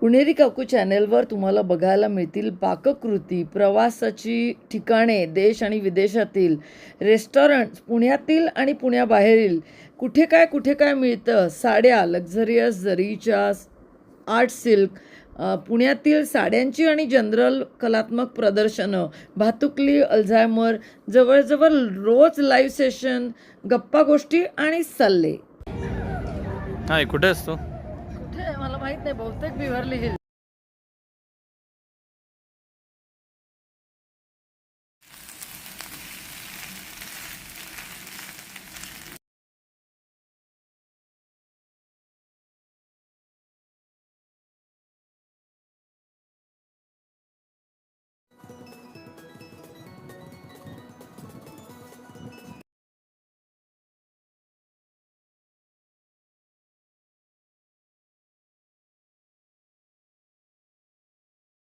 पुणेरी काकू चॅनेलवर तुम्हाला बघायला मिळतील पाककृती प्रवासाची ठिकाणे देश आणि विदेशातील रेस्टॉरंट्स पुण्यातील आणि पुण्याबाहेरील. कुठे काय कुठे काय मिळतं? साड्या लक्झरियस जरीच्या आर्ट सिल्क पुण्यातील साड्यांची आणि जनरल कलात्मक प्रदर्शनं भातुकली अल्झायमर जवळजवळ रोज लाईव्ह सेशन गप्पा गोष्टी आणि सल्ले. हाय कुठे असतो कुठे मला माहीत नाही बहुतेक बिव्हरली हिल